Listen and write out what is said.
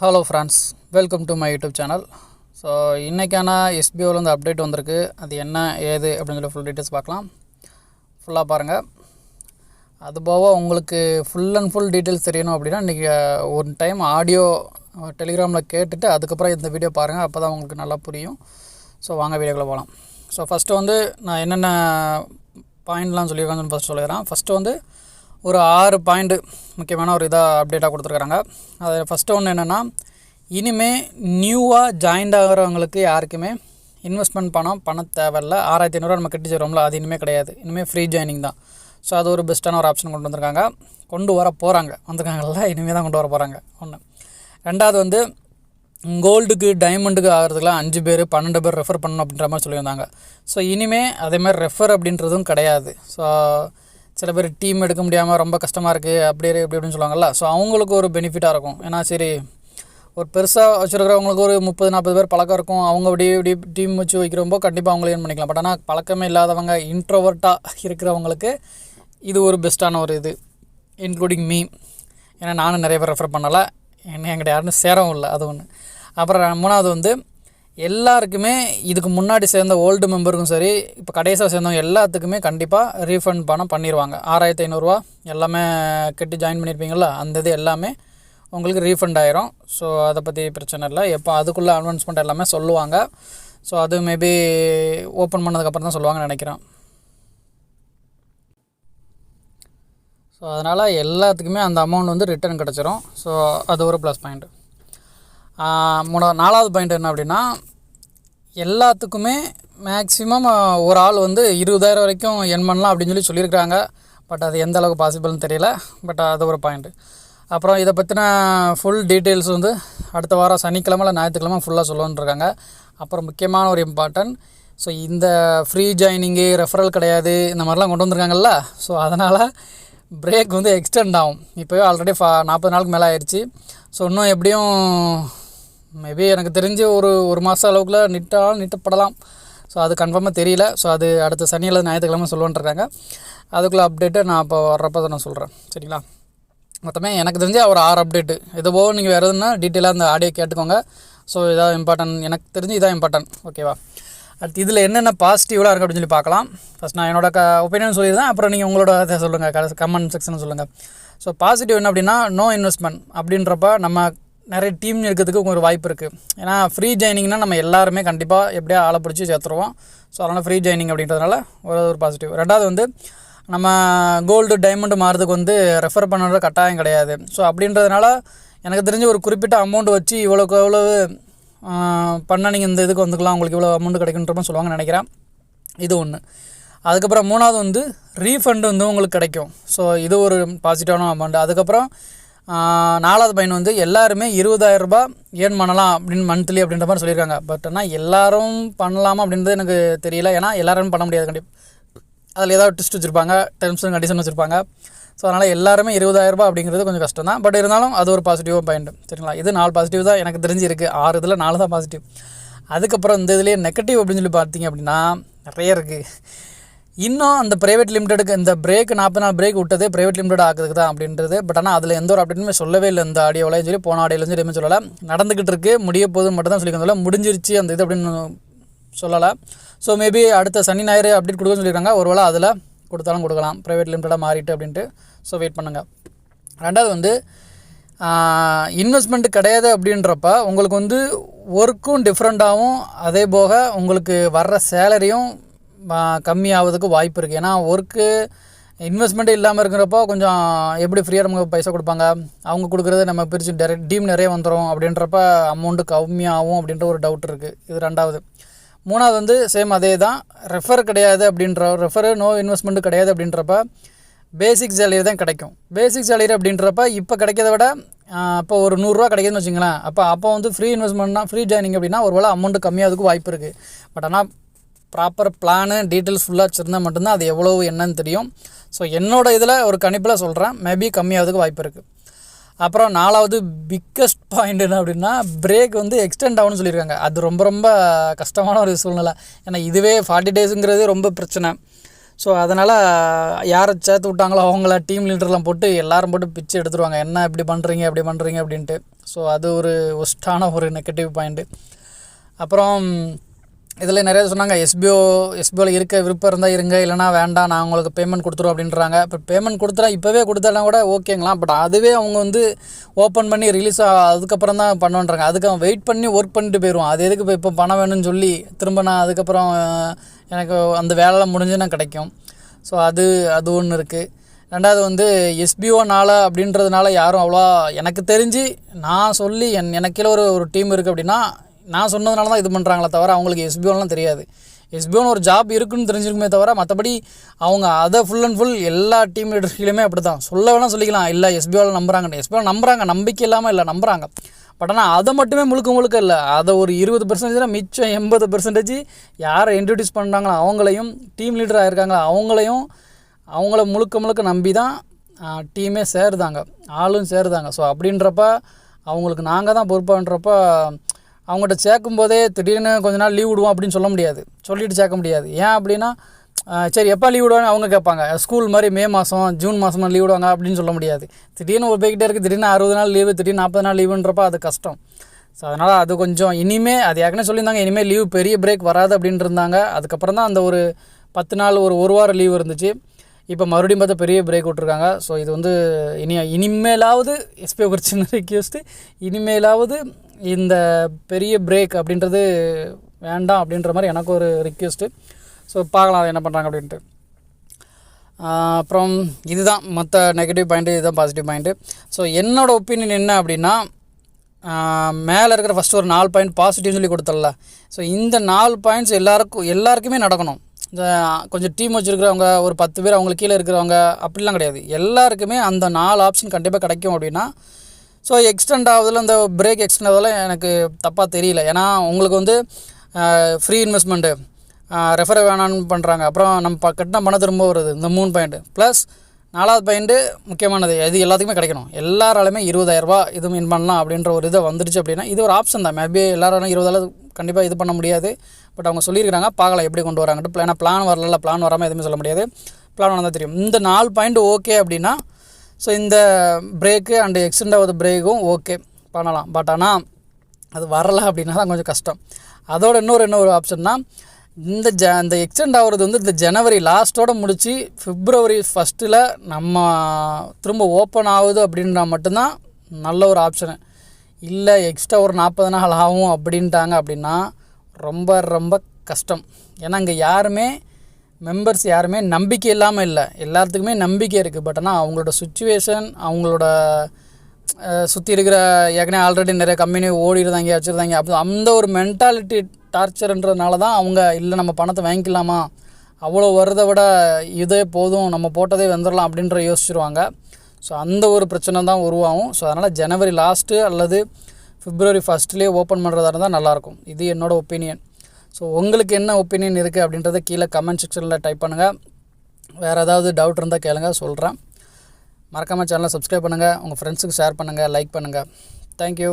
Hello friends welcome to my YouTube channel so இன்றைக்கான எஸ்பிஓவில் வந்து அப்டேட் வந்திருக்கு. அது என்ன ஏது அப்படின்னு சொல்லி ஃபுல் டீட்டெயில்ஸ் பார்க்கலாம். ஃபுல்லாக பாருங்கள் அது போக உங்களுக்கு ஃபுல் அண்ட் ஃபுல் டீட்டெயில்ஸ் தெரியணும் அப்படின்னா இன்றைக்கி ஒரு டைம் ஆடியோ டெலிகிராமில் கேட்டுட்டு அதுக்கப்புறம் இந்த வீடியோ பாருங்கள் அப்போ தான் உங்களுக்கு நல்லா புரியும். ஸோ வாங்க வீடியோக்குள்ளே போகலாம் ஸோ ஃபஸ்ட்டு வந்து நான் என்னென்ன பாயிண்ட்லாம் சொல்லியிருக்காங்கன்னு ஃபஸ்ட் சொல்லிடுறேன். ஃபஸ்ட்டு வந்து ஒரு ஆறு பாயிண்ட்டு முக்கியமான ஒரு இதாக அப்டேட்டாக கொடுத்துருக்குறாங்க. அது ஃபஸ்ட்டு ஒன்று என்னென்னா இனிமே நியூவாக ஜாயின்ட் ஆகிறவங்களுக்கு யாருக்குமே இன்வெஸ்ட்மெண்ட் பணம் பணம் தேவையில்ல. ஆறாயிரத்தி ஐநூறுரூவா நம்ம கட்டி தரோம்ல அது இனிமேல் கிடையாது. இனிமேல் ஃப்ரீ ஜாயினிங் தான். ஸோ அது ஒரு பெஸ்ட்டான ஒரு ஆப்ஷன் கொண்டு வந்திருக்காங்க. கொண்டு வர போகிறாங்க வந்திருக்காங்கல்ல இனிமேல் தான் கொண்டு வர போகிறாங்க ஒன்று ரெண்டாவது வந்து கோல்டுக்கு டைமண்டுக்கு ஆகிறதுக்குலாம் அஞ்சு பேர் பன்னெண்டு பேர் ரெஃபர் பண்ணணும் அப்படின்ற மாதிரி சொல்லியிருந்தாங்க. ஸோ இனிமேல் அதேமாதிரி ரெஃபர் அப்படின்றதும் கிடையாது. ஸோ சில பேர் டீம் எடுக்க முடியாமல் ரொம்ப கஷ்டமாக இருக்குது அப்படி இருக்கு, இப்படி இப்படின்னு சொல்லுவாங்கல்ல. ஸோ அவங்களுக்கு ஒரு பெனிஃபிட்டாக இருக்கும். ஏன்னா சரி ஒரு பெருசாக வச்சுருக்கிறவங்களுக்கு ஒரு முப்பது நாற்பது பேர் பழக்கம் இருக்கும். அவங்க அப்படி இப்படி டீம் வச்சு வைக்கிறப்போ கண்டிப்பாக அவங்களே பண்ணிக்கலாம். பட் ஆனால் பழக்கமே இல்லாதவங்க இன்ட்ரோவர்ட்டாக இருக்கிறவங்களுக்கு இது ஒரு பெஸ்ட்டான ஒரு இது இன்க்ளூடிங் மீ ஏன்னா நானும் நிறைய பேர் ரெஃபர் பண்ணலை. என்ன என்கிட்ட யாருன்னு சேரவும் இல்லை அது ஒன்று அப்புறம் மூணாவது வந்து எல்லாருக்குமே இதுக்கு முன்னாடி சேர்ந்த ஓல்டு மெம்பருக்கும் சரி இப்போ கடைசியாக சேர்ந்தவங்க எல்லாத்துக்குமே கண்டிப்பாக ரீஃபண்ட் பணம் பண்ணிடுவாங்க ஆறாயிரத்தி ஐநூறுரூவா எல்லாமே கட்டி ஜாயின் பண்ணியிருப்பீங்களா அந்த இது எல்லாமே உங்களுக்கு ரீஃபண்ட் ஆயிரும். ஸோ அதை பற்றி பிரச்சனை இல்லை. எப்போ அதுக்குள்ளே அட்வான்ஸ்மெண்ட் எல்லாமே சொல்லுவாங்க. ஸோ அது மேபி ஓப்பன் பண்ணதுக்கப்புறம் தான் சொல்லுவாங்கன்னு நினைக்கிறேன். ஸோ அதனால் எல்லாத்துக்குமே அந்த அமௌண்ட் வந்து ரிட்டர்ன் கிடச்சிரும். ஸோ அது ஒரு ப்ளஸ் பாயிண்ட் மூணா நாலாவது பாயிண்ட் என்ன அப்படின்னா எல்லாத்துக்குமே மேக்ஸிமம் ஒரு ஆள் வந்து இருபதாயிரம் வரைக்கும் என் பண்ணலாம் அப்படின்னு சொல்லி சொல்லியிருக்காங்க பட் அது எந்த அளவுக்கு பாசிபிள்னு தெரியல. பட் அது ஒரு பாயிண்ட்டு அப்புறம் இதை பற்றின ஃபுல் டீட்டெயில்ஸ் வந்து அடுத்த வாரம் சனிக்கிழமை இல்லை ஞாயிற்றுக்கிழமை ஃபுல்லாக சொல்லணுன்ருக்காங்க அப்புறம் முக்கியமான ஒரு இம்பார்ட்டன்ட் ஸோ இந்த ஃப்ரீ ஜாயினிங்கு ரெஃபரல் கிடையாது. இந்த மாதிரிலாம் கொண்டு வந்திருக்காங்கல்ல. ஸோ அதனால் பிரேக் வந்து எக்ஸ்டெண்ட் ஆகும். இப்போவே ஆல்ரெடி ஃபா நாற்பது நாளுக்கு மேலே ஆயிடுச்சு. ஸோ இன்னும் எப்படியும் மேபி எனக்கு தெரிஞ்சு ஒரு ஒரு மாதம் அளவுக்குள்ள நிட்டாலும் நிட்டப்படலாம். ஸோ அது கன்ஃபார்மாக தெரியல. ஸோ அது அடுத்த சனி அல்லது ஞாயிற்றுக்கிழமை சொல்லுன்ட்ருக்காங்க அதுக்குள்ளே அப்டேட்டு நான் இப்போ வர்றப்போ தான் நான் சொல்கிறேன் சரிங்களா? மொத்தமே எனக்கு தெரிஞ்சு ஒரு ஆறு அப்டேட்டு இது போக நீங்கள் வேறு எதுனா டீட்டெயிலாக அந்த ஆடியோ கேட்டுக்கோங்க. ஸோ இதான் இம்பார்ட்டன்ட் எனக்கு தெரிஞ்சு இதான் இம்பார்ட்டன்ட் ஓகேவா அடுத்து இதில் என்னென்ன பாசிட்டிவ்லாம் இருக்குது அப்படின்னு சொல்லி பார்க்கலாம். ஃபஸ்ட் நான் என்னோட க ஒப்பீனியன் சொல்லியிருந்தேன் அப்புறம் நீங்கள் உங்களோட இதை சொல்லுங்கள் கமெண்ட் செக்ஷன் சொல்லுங்கள் ஸோ பாசிட்டிவ் என்ன அப்படின்னா நோ இன்வெஸ்ட்மெண்ட் அப்படின்றப்ப நம்ம நிறைய டீம் இருக்கிறதுக்கு ஒரு வாய்ப்பு இருக்குது ஏன்னா ஃப்ரீ ஜாயினிங்னா நம்ம எல்லாருமே கண்டிப்பாக எப்படியா ஆளை பிடிச்சி சேர்த்துருவோம். ஸோ அதனால் ஃப்ரீ ஜாயினிங் அப்படின்றதுனால ஒரு ஒரு பாசிட்டிவ் ரெண்டாவது வந்து நம்ம கோல்டு டைமண்டு மாறதுக்கு வந்து ரெஃபர் பண்ணுறது கட்டாயம் கிடையாது. ஸோ அப்படின்றதுனால எனக்கு தெரிஞ்ச ஒரு குறிப்பிட்ட அமௌண்ட் வச்சு இவ்வளோக்கு எவ்வளவு பண்ணால் நீங்கள் இந்த இதுக்கு வந்துக்கலாம் உங்களுக்கு இவ்வளோ அமௌண்ட் கிடைக்குன்ற மாதிரி சொல்லுவாங்கன்னு நினைக்கிறேன். இது ஒன்று அதுக்கப்புறம் மூணாவது வந்து ரீஃபண்டு வந்து உங்களுக்கு கிடைக்கும். ஸோ இது ஒரு பாசிட்டிவான அமௌண்ட் அதுக்கப்புறம் நாலாவது பையன் வந்து எல்லாருமே இருபதாயிரரூபா ஏர்ன் பண்ணலாம் அப்படின்னு மந்த்லி அப்படின்ற மாதிரி சொல்லியிருக்காங்க. பட் ஆனால் எல்லாரும் பண்ணலாமா அப்படின்றது எனக்கு தெரியல. ஏன்னா எல்லாரும் பண்ண முடியாது கண்டிப்பாக அதில் ஏதாவது டிஸ்ட் வச்சுருப்பாங்க டெர்ம்ஸ் அண்ட் கண்டிஷன் வச்சுருப்பாங்க. ஸோ அதனால் எல்லாருமே இருபதாயிரரூபா அப்படிங்கிறது கொஞ்சம் கஷ்டம் தான். பட் இருந்தாலும் அது ஒரு பாசிட்டிவாக பாயிண்ட் சரிங்களா? இது நாலு பாசிட்டிவ் தான் எனக்கு தெரிஞ்சிருக்கு ஆறு இதில் நாலு தான் பாசிட்டிவ் அதுக்கப்புறம் இந்த இதுலேயே நெகட்டிவ் அப்படின்னு சொல்லி பார்த்தீங்க அப்படின்னா நிறைய இருக்குது இன்னும் அந்த ப்ரைவேட் லிமிடெடுக்கு இந்த பிரேக் நாற்பது நாள் பிரேக் விட்டதே ப்ரைவேட் லிமிடெட் ஆக்குறதுக்கு தான் அப்படின்றது. பட் ஆனால் அதில் எந்த ஒரு அப்டேட்டுமே சொல்லவே இல்லை. இந்த ஆடியோவில் சரி போன ஆடியோலையும் சரி எதுவுமே சொல்லலை. நடந்துக்கிட்டு இருக்கு. முடிய போது மட்டும் தான் சொல்லியிருக்காங்க. முடிஞ்சிருச்சு அந்த இது அப்படின்னு சொல்லலை. ஸோ மேபி அடுத்த சனி ஞாயிறு அப்டேட் கொடுக்குன்னு சொல்லியிருக்காங்க. ஒருவேளை அதில் கொடுத்தாலும் கொடுக்கலாம். ப்ரைவேட் லிமிட்டடாக மாறிட்டு அப்படின்ட்டு. ஸோ வெயிட் பண்ணுங்கள் ரெண்டாவது வந்து இன்வெஸ்ட்மெண்ட் கிடையாது அப்படின்றப்ப உங்களுக்கு வந்து ஒர்க்கும் டிஃப்ரெண்ட்டாகவும் அதே போக உங்களுக்கு வர்ற சேலரியும் கம்மியாகிறதுக்கு வாய்ப்பு இருக்குது ஏன்னா ஒர்க்கு இன்வெஸ்ட்மெண்ட்டு இல்லாமல் இருக்கிறப்போ கொஞ்சம் எப்படி ஃப்ரீயாக நமக்கு பைசா கொடுப்பாங்க? அவங்க கொடுக்குறது நம்ம பிரித்து டேரெக்ட் டீம் நிறைய வந்துடும் அப்படின்றப்ப அமௌண்ட்டு கம்மியாகும் அப்படின்ற ஒரு டவுட் இருக்குது இது ரெண்டாவது. மூணாவது வந்து சேம் அதே தான் ரெஃபர் கிடையாது அப்படின்ற ரெஃபரு நோ இன்வெஸ்ட்மெண்ட்டு கிடையாது அப்படின்றப்ப பேசிக் சேலரி தான் கிடைக்கும். பேசிக் சேலரி அப்படின்றப்ப இப்போ கிடைக்கிறத விட இப்போ ஒரு நூறுரூவா கிடைக்குதுன்னு வச்சுங்களேன். அப்போ அப்போ வந்து ஃப்ரீ இன்வெஸ்ட்மெண்ட்னா ஃப்ரீ ஜாயினிங் அப்படின்னா ஒரு வேளை அமௌண்ட்டு கம்மியாகிறதுக்கு வாய்ப்பு இருக்குது பட் ஆனால் ப்ராப்பர் பிளானு டீட்டெயில்ஸ் ஃபுல்லாக வச்சுருந்தா மட்டும்தான் அது எவ்வளோ என்னன்னு தெரியும். ஸோ என்னோட இதில் ஒரு கணிப்பில் சொல்கிறேன் மேபி கம்மியாகிறதுக்கு வாய்ப்பு இருக்குது அப்புறம் நாலாவது பிக்கஸ்ட் பாயிண்ட் என்ன அப்படின்னா பிரேக் வந்து எக்ஸ்டெண்ட் ஆகும்னு சொல்லியிருக்காங்க. அது ரொம்ப ரொம்ப கஷ்டமான ஒரு சூழ்நிலை. ஏன்னா இதுவே ஃபார்ட்டி டேஸுங்கிறது ரொம்ப பிரச்சனை. ஸோ அதனால் யாரை சேர்த்து விட்டாங்களோ அவங்கள டீம் லீடர்லாம் போட்டு எல்லோரும் போட்டு பிச்சு எடுத்துருவாங்க. என்ன இப்படி பண்ணுறீங்க இப்படி பண்ணுறீங்க அப்படின்ட்டு. ஸோ அது ஒரு ஒஸ்ட்டான ஒரு நெகட்டிவ் பாயிண்ட்டு அப்புறம் இதில் நிறைய சொன்னாங்க எஸ்பிஓ எஸ்பிஓவில் இருக்க விருப்பம் இருந்தால் இருங்க இல்லைனா வேண்டாம் நான் உங்களுக்கு பேமெண்ட் கொடுத்துருவோம் அப்படின்றாங்க. இப்போ பேமெண்ட் கொடுத்துட்டா இப்போவே கொடுத்தாலும் கூட ஓகேங்களாம். பட் அதுவே அவங்க வந்து ஓப்பன் பண்ணி ரிலீஸ் அதுக்கப்புறம் தான் பண்ணுன்றாங்க. அதுக்கு அவன் வெயிட் பண்ணி ஒர்க் பண்ணிட்டு போயிடுவான். அது எதுக்கு இப்போ இப்போ பணம் வேணும்னு சொல்லி திரும்ப நான் அதுக்கப்புறம் எனக்கு அந்த வேலைலாம் முடிஞ்சுன்னா கிடைக்கும். ஸோ அது அது ஒன்று இருக்குது ரெண்டாவது வந்து எஸ்பிஓனால அப்படின்றதுனால யாரும் அவ்வளோ எனக்கு தெரிஞ்சு நான் சொல்லி என் எனக்கு கீழே ஒரு ஒரு டீம் இருக்குது அப்படின்னா நான் சொன்னதுனால தான் இது பண்ணுறாங்களே தவிர அவங்களுக்கு எஸ்பிஓலாம் தெரியாது. எஸ்பிஓன்னு ஒரு ஜாப் இருக்குன்னு தெரிஞ்சிருக்குமே தவிர மற்றபடி அவங்க அதை ஃபுல் அண்ட் ஃபுல் எல்லா டீம் லீடர்ஸ்லையுமே அப்படி தான் சொல்ல வேணால் சொல்லிக்கலாம். இல்லை எஸ்பிஓவில் நம்புறாங்கன்னு எஸ்பிஓ நம்புறாங்க. நம்பிக்கை இல்லாமல் இல்லை நம்புறாங்க. பட் ஆனால் அதை மட்டுமே முழுக்க முழுக்க இல்லை. அதை ஒரு இருபது பெர்சன்டேஜ் மிச்சம் எண்பது பெர்சன்டேஜ் யாரை இன்ட்ரடியூஸ் பண்ணுறாங்களோ அவங்களையும் டீம் லீடராக இருக்காங்களோ அவங்களையும் அவங்கள முழுக்க முழுக்க நம்பி தான் டீமே சேருதாங்க. ஆளும் சேருதாங்க. ஸோ அப்படின்றப்ப அவங்களுக்கு நாங்கள் தான் பொறுப்பான்றப்போ அவங்கள்ட்ட சேர்க்கும் போதே திடீர்னு கொஞ்ச நாள் லீவ் விடுவோம் அப்படின்னு சொல்ல முடியாது. சொல்லிட்டு சேர்க்க முடியாது. ஏன் அப்படின்னா சரி எப்போ லீவ் விடுவாங்க அவங்க கேட்பாங்க. ஸ்கூல் மாதிரி மே மாதம் ஜூன் மாதம் லீவ் விடுவாங்க அப்படின்னு சொல்ல முடியாது. திடீர்னு ஒரு போய்கிட்டே இருக்குது திடீர்னு அறுபது நாள் லீவு திடீர்னு நாற்பது நாள் லீவுன்றப்ப அது கஷ்டம். ஸோ அதனால் அது கொஞ்சம் இனிமே அது ஏற்கனவே சொல்லியிருந்தாங்க இனிமேல் லீவ் பெரிய பிரேக் வராது அப்படின்ட்டு இருந்தாங்க அதுக்கப்புறம் தான் அந்த ஒரு பத்து நாள் ஒரு ஒரு வாரம் லீவ் இருந்துச்சு. இப்போ மறுபடியும் பார்த்தா பெரிய பிரேக் விட்ருக்காங்க ஸோ இது வந்து இனி இனிமேலாவது எஸ்பி ஒரு சின்ன ரிக்வெஸ்ட்டு இனிமேலாவது இந்த பெரிய பிரேக் அப்படின்றது வேண்டாம் அப்படின்ற மாதிரி எனக்கு ஒரு ரிக்வெஸ்ட்டு ஸோ பார்க்கலாம் அதை என்ன பண்ணுறாங்க அப்படின்ட்டு. அப்புறம் இதுதான் மற்ற நெகட்டிவ் பாயிண்ட்டு இதுதான் பாசிட்டிவ் பாயிண்ட்டு ஸோ என்னோடய ஒப்பீனியன் என்ன அப்படின்னா மேலே இருக்கிற ஃபஸ்ட்டு ஒரு நாலு பாயிண்ட் பாசிட்டிவ்னு சொல்லி கொடுத்தல ஸோ இந்த நாலு பாயிண்ட்ஸ் எல்லாருக்கும் எல்லாருக்குமே நடக்கணும். இந்த கொஞ்சம் டீம் வச்சுருக்கிறவங்க ஒரு பத்து பேர் அவங்களுக்கு கீழே இருக்கிறவங்க அப்படிலாம் கிடையாது. எல்லாருக்குமே அந்த நாலு ஆப்ஷன் கண்டிப்பாக கிடைக்கும் அப்படின்னா ஸோ எக்ஸ்டெண்ட் ஆகுதில் இந்த பிரேக் எக்ஸ்டெண்ட் ஆகுதுல எனக்கு தப்பாக தெரியல. ஏன்னா உங்களுக்கு வந்து ஃப்ரீ இன்வெஸ்ட்மெண்ட்டு ரெஃபர் வேணான்னு பண்ணுறாங்க அப்புறம் நம்ம ப- கட்டின பணம் திரும்ப வருது. இந்த மூணு பாயிண்ட்டு ப்ளஸ் நாலாவது பாயிண்ட்டு முக்கியமானது இது எல்லாத்துக்குமே கிடைக்கணும். எல்லாராலுமே இருபதாயிரரூபா இது மீன் பண்ணலாம் அப்படின்ற ஒரு இது வந்துடுச்சு அப்படின்னா இது ஒரு ஆப்ஷன் தான். மேபி எல்லாராலும் இருபதாயிரம் கண்டிப்பாக இது பண்ண முடியாது. பட் அவங்க சொல்லியிருக்கிறாங்க பார்க்கலாம் எப்படி கொண்டு வராங்கட்டு ஏன்னா பிளான் வரல பிளான் வராமல் எதுவுமே சொல்ல முடியாது. பிளான் வந்தால் தெரியும். இந்த நாலு பாயிண்ட் ஓகே அப்படின்னா ஸோ இந்த பிரேக்கு அண்டு எக்ஸ்டெண்ட் ஆகுது பிரேக்கும் ஓகே பண்ணலாம். பட் ஆனால் அது வரலை அப்படின்னா தான் கொஞ்சம் கஷ்டம். அதோட இன்னொரு இன்னொரு ஆப்ஷன்னா இந்த ஜ இந்த எக்ஸ்டெண்ட் ஆகிறது வந்து இந்த ஜனவரி லாஸ்ட்டோட முடித்து ஃபிப்ரவரி ஃபஸ்ட்டில் நம்ம திரும்ப ஓப்பன் ஆகுது அப்படின்னா மட்டும்தான் நல்ல ஒரு ஆப்ஷனு இல்லை எக்ஸ்ட்ரா ஒரு நாற்பது நாள் ஆகும் அப்படின்ட்டாங்க அப்படின்னா ரொம்ப ரொம்ப கஷ்டம். ஏன்னா இங்கே யாருமே மெம்பர்ஸ் யாருமே நம்பிக்கை இல்லாமல் இல்லை. எல்லாத்துக்குமே நம்பிக்கை இருக்குது பட் ஆனால் அவங்களோட சுச்சுவேஷன் அவங்களோட சுற்றி இருக்கிற ஏற்கனவே ஆல்ரெடி நிறைய கம்பெனி ஓடிடுதாங்க வச்சுருந்தாங்க அப்போ அந்த ஒரு மென்டாலிட்டி டார்ச்சர்ன்றதுனால தான் அவங்க இல்லை நம்ம பணத்தை வாங்கிக்கலாமா? அவ்வளோ வர்றதை விட இதே போதும். நம்ம போட்டதே வந்துடலாம் அப்படின்ற யோசிச்சிருவாங்க. ஸோ அந்த ஒரு பிரச்சனை தான் உருவாகும். ஸோ அதனால் ஜனவரி லாஸ்ட்டு அல்லது பிப்ரவரி ஃபஸ்ட்லேயே ஓப்பன் பண்ணுறதா இருந்தால் நல்லாயிருக்கும் இது என்னோடய ஒப்பீனியன் ஸோ உங்களுக்கு என்ன ஒப்பீனியன் இருக்குது அப்படின்றத கீழே கமெண்ட் செக்ஷனில் டைப் பண்ணுங்கள் வேறு ஏதாவது டவுட் இருந்தால் கேளுங்க சொல்கிறேன் மறக்காமல் சேனலை சப்ஸ்கிரைப் பண்ணுங்கள் உங்கள் ஃப்ரெண்ட்ஸுக்கு ஷேர் பண்ணுங்கள் லைக் பண்ணுங்கள் தேங்க்யூ